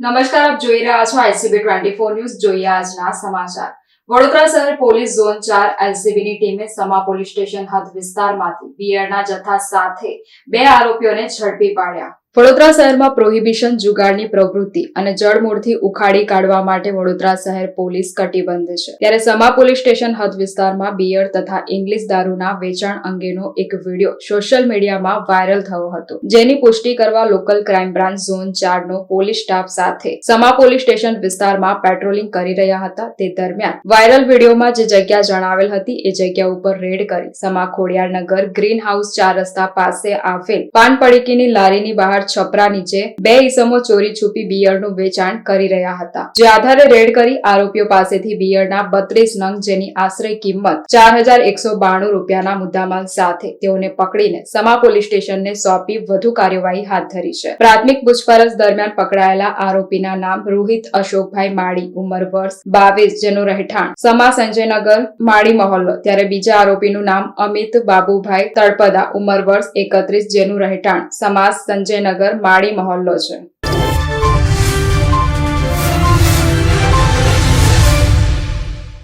નમસ્કાર, આપ જોઈ રહ્યા છો આઈસીબી ટ્વેન્ટી ફોર ન્યૂઝ. જોઈએ આજના સમાચાર. વડોદરા શહેર પોલીસ ઝોન ચાર એલસીબીની ટીમે સમા પોલીસ સ્ટેશન હદ વિસ્તારમાંથી બિયરના જથ્થા સાથે બે આરોપીઓને ઝડપી પાડ્યા. વડોદરા શહેરમાં પ્રોહિબિશન જુગારની પ્રવૃત્તિ અને જળમૂળથી ઉખાડી કાઢવા માટે વડોદરા શહેર પોલીસ કટિબંધ છે. ત્યારે સમા પોલીસ સ્ટેશન હદ વિસ્તારમાં બિયર તથા ઇંગ્લિશ દારૂના વેચાણ અંગેનો એક વીડિયો સોશિયલ મીડિયામાં વાયરલ થયો હતો. જેની પુષ્ટિ કરવા લોકલ ક્રાઇમ બ્રાન્ચ ઝોન ચારનો પોલીસ સ્ટાફ સાથે સમા પોલીસ સ્ટેશન વિસ્તારમાં પેટ્રોલિંગ કરી રહ્યા હતા. તે દરમિયાન વાયરલ વિડીયોમાં જે જગ્યા જણાવેલ હતી એ જગ્યા ઉપર રેડ કરી સમા ખોડિયારનગર ગ્રીન હાઉસ ચાર રસ્તા પાસે આવેલ પાન પડીકીની લારીની બહાર છપરા નીચે બે ઇસમો ચોરી છુપી બિયરનું વેચાણ કરી રહ્યા હતા. જે આધારે રેડ કરી આરોપીઓ પાસેથી બિયરના બત્રીસ નંગ જેની આશરે કિંમત ચાર હજાર એકસો બાણું રૂપિયાના મુદ્દામાલ સાથે તેઓને પકડીને સમા પોલીસ સ્ટેશનને સોંપી વધુ કાર્યવાહી હાથ ધરી છે. પ્રાથમિક પૂછપરછ દરમિયાન પકડાયેલા આરોપીના નામ રોહિત અશોકભાઈ માળી, ઉંમર વર્ષ બાવીસ, જેનું રહેઠાણ સમા સંજયનગર, માળી મહોલ્લો. ત્યારે બીજા આરોપીનું નામ અમિત બાબુભાઈ તળપદા, ઉંમર વર્ષ એકત્રીસ, જેનું રહેઠાણ સમાસ સંજયનગર માળી મહોલ્લો છે.